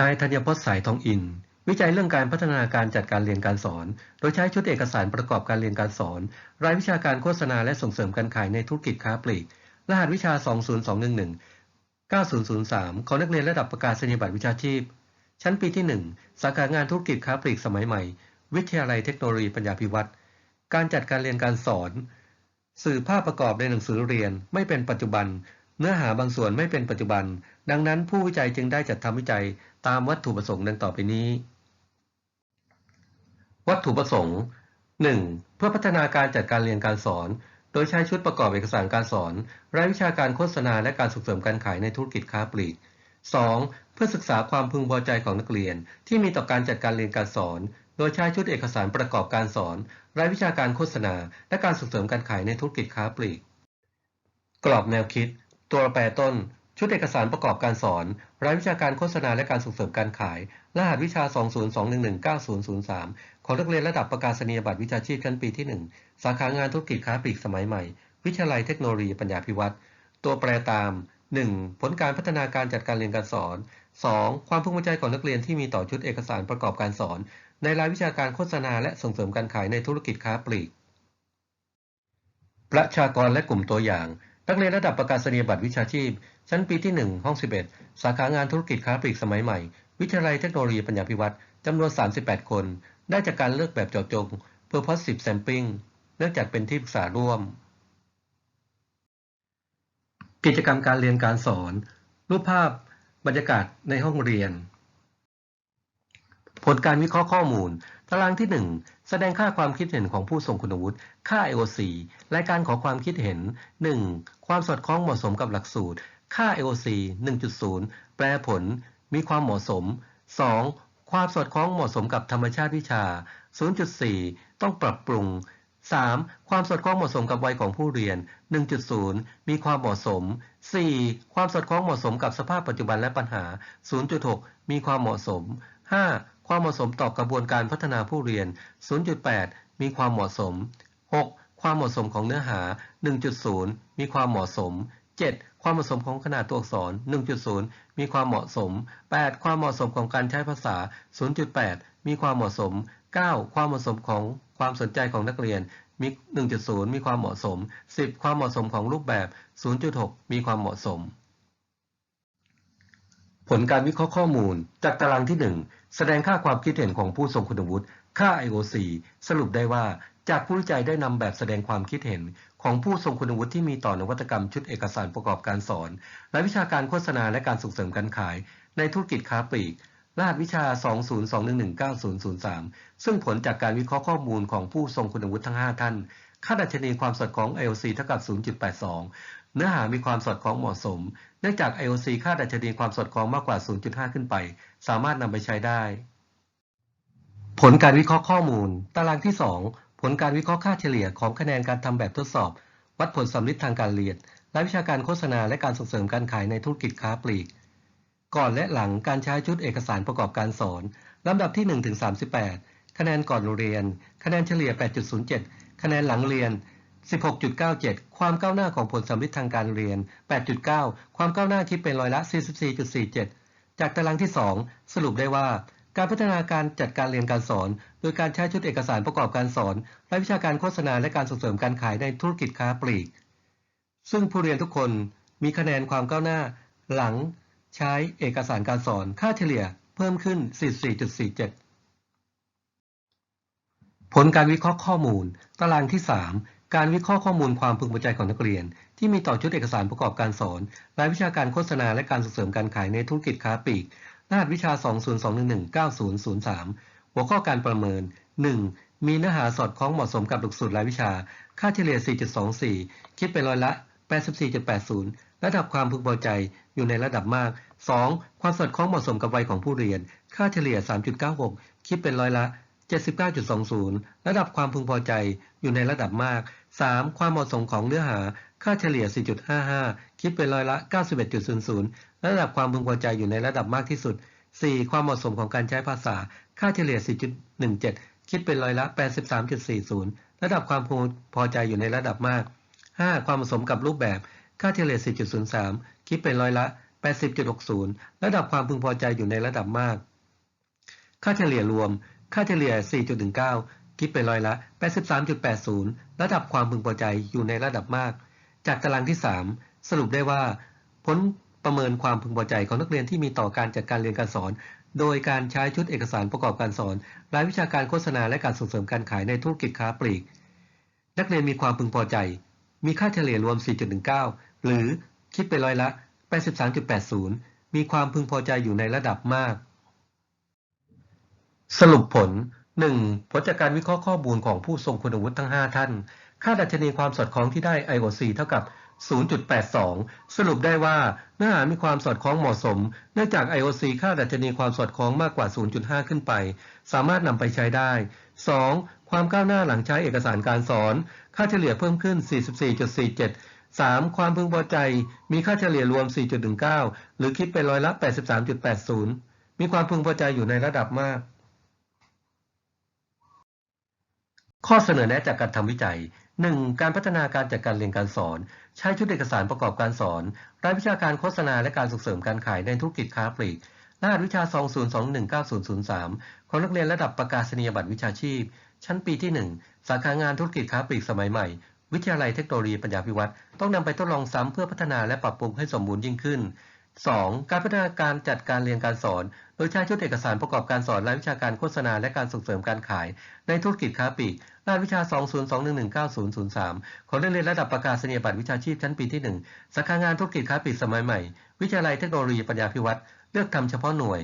นายธัญพจน์สายทองอิน วิจัยเรื่องการพัฒนาการจัดการเรียนการสอน โดยใช้ชุดเอกสารประกอบการเรียนการสอน รายวิชาการโฆษณาและส่งเสริมการขายในธุรกิจค้าปลีก รหัสวิชา 20211 9003 ของนักเรียนระดับประกาศนียบัตรวิชาชีพ ชั้นปีที่ 1 สาขางานธุรกิจค้าปลีกสมัยใหม่ วิทยาลัยเทคโนโลยีปัญญาภิวัตรการจัดการเรียนการสอน สื่อภาพประกอบในหนังสือเรียนไม่เป็นปัจจุบัน เนื้อหาบางส่วนไม่เป็นปัจจุบัน ดังนั้นผู้วิจัยจึงได้จัดทำวิจัยตามวัตถุประสงค์ดังต่อไปนี้ วัตถุประสงค์ 1. เพื่อพัฒนาการจัดการเรียนการสอน โดยใช้ชุดประกอบเอกสารการสอน รายวิชาการโฆษณาและการส่งเสริมการขายในธุรกิจค้าปลีก 2. เพื่อศึกษาความพึงพอใจของนักเรียน ที่มีต่อการจัดการเรียนการสอน โดยใช้ชุดเอกสารประกอบการสอน รายวิชาการโฆษณา และการส่งเสริมการขายในธุรกิจค้าปลีก กรอบแนวคิด ตัวแปรต้น ชุดเอกสารประกอบการสอน รายวิชาการโฆษณาและการส่งเสริมการขาย รหัสวิชา 202119003ของนักเรียนระดับประกาศนียบัตรวิชาชีพชั้นปีที่ 1 สาขางานธุรกิจค้าปลีกสมัยใหม่ วิทยาลัยเทคโนโลยีปัญญาภิวัตรตัวแปรตาม 1. ผลการพัฒนาการจัดการเรียนการสอน 2. ความพึงพอใจของนักเรียนที่มีต่อชุดเอกสารประกอบการสอน ในรายวิชาการโฆษณาและส่งเสริมการขายในธุรกิจค้าปลีก ประชากรและกลุ่มตัวอย่าง นักเรียนระดับประกาศนียบัตรวิชาชีพ ชั้นปีที่ 1 ห้อง 11 สาขางานธุรกิจค้าปลีกสมัยใหม่ วิทยาลัยเทคโนโลยีปัญญาภิวัตรจำนวน 38 คน ได้จากการเลือกแบบเจาะจง Purposive Sampling เนื่องจากเป็นที่ปรึกษาร่วม กิจกรรมการเรียนการสอน รูปภาพบรรยากาศในห้องเรียน ผลการวิเคราะห์ข้อมูล ตารางที่ 1 แสดงค่าความคิดเห็นของผู้ทรงคุณวุฒิค่า IOC รายการขอความคิดเห็น 1. ความสอดคล้องเหมาะสมกับหลักสูตร ค่า IOC 1.0 แปลผล มีความเหมาะสม 2. ความสอดคล้องเหมาะสมกับธรรมชาติวิชา 0.4 ต้องปรับปรุง 3. ความสอดคล้องเหมาะสมกับวัยของผู้เรียน 1.0 มีความเหมาะสม 4. ความสอดคล้องเหมาะสมกับสภาพปัจจุบันและปัญหา 0.6 มีความเหมาะสม 5. ความเหมาะสมต่อกระบวนการพัฒนาผู้เรียน 0.8 มีความเหมาะสม 6. ความเหมาะสมของเนื้อหา 1.0 มีความเหมาะสม 7. ความเหมาะสมของขนาดตัวอักษร 1.0 มีความเหมาะสม 8. ความเหมาะสมของการใช้ภาษา 0.8 มีความเหมาะสม 9. ความเหมาะสมของความสนใจของนักเรียน มี 1.0 มีความเหมาะสม 10. ความเหมาะสมของรูปแบบ 0.6 มีความเหมาะสม ผลการวิเคราะห์ข้อมูล จากตารางที่ 1 แสดงค่าความคิดเห็นของผู้ทรงคุณวุฒิ ค่า IOC สรุปได้ว่า จากผู้วิจัยได้นำแบบแสดงความคิดเห็น ของผู้ทรงคุณวุฒิที่มีต่อนวัตกรรมชุดเอกสารประกอบการสอน และวิชาการโฆษณาและการส่งเสริมการขาย ในธุรกิจค้าปลีกรหัสวิชา 202119003 ซึ่งผลจากการวิเคราะห์ข้อมูลของผู้ทรงคุณวุฒิทั้ง 5 ท่าน ค่าดัชนีความสอดคล้อง IOC เท่ากับ 0.82 เนื้อหามีความสอดคล้องเหมาะสม เนื่องจาก IOC ค่าดัชนีความสอดคล้องมากกว่า 0.5 ขึ้นไป สามารถนำไปใช้ได้ ผลการวิเคราะห์ข้อมูล ตารางที่ 2 ผลการวิเคราะห์ค่าเฉลี่ยของคะแนนการทำแบบทดสอบ วัดผลสำลิดทางการเรียนและวิชาการโฆษณาและการส่งเสริมการขายในธุรกิจค้าปลีก ก่อนและหลังการใช้ชุดเอกสารประกอบการสอนลำดับที่1ถึง38 คะแนนก่อนเรียน คะแนนเฉลี่ย 8.07 คะแนนหลังเรียน 16.97 ความก้าวหน้าของผลสำลิดทางการเรียน 8.9 ความก้าวหน้าคิดเป็นร้อยละ 44.47 จากตารางที่ 2 สรุปได้ว่า การพัฒนาการจัดการเรียนการสอน โดยการใช้ชุดเอกสารประกอบการสอน และวิชาการโฆษณาและการส่งเสริมการขายในธุรกิจค้าปลีก ซึ่งผู้เรียนทุกคนมีคะแนนความก้าวหน้า หลัง ใช้เอกสารการสอน ค่าเฉลี่ย เพิ่มขึ้น 44.47 ผลการวิเคราะห์ข้อมูล ตารางที่ 3 การวิเคราะห์ข้อมูลความพึงพอใจของนักเรียน ที่มีต่อชุดเอกสารประกอบการสอนรายวิชาการโฆษณาและการส่งเสริมการขายในธุรกิจค้าปลีกรหัสวิชา 20219003 หัวข้อการประเมิน 1. มีเนื้อหาสอดคล้องเหมาะสมกับหลักสูตรรายวิชา ค่าเฉลี่ย 4.24 คิดเป็นร้อยละ 84.80 ระดับความพึงพอใจอยู่ในระดับมาก 2. ความสอดคล้องเหมาะสมกับวัยของผู้เรียน ค่าเฉลี่ย 3.96 คิดเป็นร้อยละ 79.20 ระดับความพึงพอใจอยู่ในระดับมาก 3. ความเหมาะสมของเนื้อหา ค่าเฉลี่ย 4.55 คิดเป็นร้อยละ 91.00 ระดับความพึงพอใจอยู่ในระดับมากที่สุด 4. ความเหมาะสมของการใช้ภาษา ค่าเฉลี่ย 4.17 คิดเป็นร้อยละ 83.40 ระดับความพึงพอใจอยู่ในระดับมาก 5. ความเหมาะสมกับรูปแบบ ค่าเฉลี่ย4.03 คิดเป็นร้อยละ 80.60 ระดับความพึงพอใจอยู่ในระดับมาก ค่าเฉลี่ยรวม ค่าเฉลี่ย 4.19 คิดเป็นร้อยละ 83.80 ระดับความพึงพอใจอยู่ในระดับมาก จากตารางที่ 3 สรุปได้ว่า ผลประเมินความพึงพอใจของนักเรียนที่มีต่อการจัดการเรียนการสอน โดยการใช้ชุดเอกสารประกอบการสอน รายวิชาการโฆษณาและการส่งเสริมการขายในธุรกิจค้าปลีก นักเรียนมีความพึงพอใจ มีค่าเฉลี่ยรวม 4.19 หรือคิดเป็นร้อยละ 83.80 มีความพึงพอใจอยู่ในระดับมาก สรุปผล 1. ผลจากการวิเคราะห์ข้อมูลของผู้ทรงคุณวุฒิทั้ง 5 ท่าน ค่าดัชนีความสอดคล้องที่ได้ IOC เท่ากับ 0.82 สรุปได้ว่าเนื้อหามีความสอดคล้องเหมาะสม เนื่องจาก IOC ค่าดัชนีความสอดคล้องมากกว่า 0.5 ขึ้นไป สามารถนำไปใช้ได้ 2. ความก้าวหน้าหลังใช้เอกสารการสอน ค่าเฉลี่ยเพิ่มขึ้น 44.47 3. ความพึงพอใจ มีค่าเฉลี่ยรวม 4.19 หรือคิดเป็นร้อยละ 83.80 มีความพึงพอใจอยู่ในระดับมาก ข้อเสนอแนะจากการทำวิจัย 1. การพัฒนาการจัดการเรียนการสอน ใช้ชุดเอกสารประกอบการสอน รายวิชาการโฆษณาและการส่งเสริมการขายในธุรกิจค้าปลีกรหัสวิชา 20219003 ของนักเรียนระดับประกาศนียบัตรวิชาชีพ ชั้นปีที่ 1 สาขางานธุรกิจค้าปลีกสมัยใหม่ วิทยาลัยเทคโนโลยีปัญญาพิวัตรต้องนำไปทดลองซ้ำเพื่อพัฒนาและปรับปรุงให้สมบูรณ์ยิ่งขึ้น 2. การพัฒนาการจัดการเรียนการสอน โดยใช้ชุดเอกสารประกอบการสอนรายวิชาการโฆษณาและการส่งเสริมการขาย ในธุรกิจค้าปลีกรายวิชา 202119003 ของนักเรียนระดับประกาศนียบัตรวิชาชีพชั้นปีที่ 1สาขางานธุรกิจค้าปลีกสมัยใหม่ วิทยาลัยเทคโนโลยีปัญญาพิวัตรเลือกทำเฉพาะหน่วย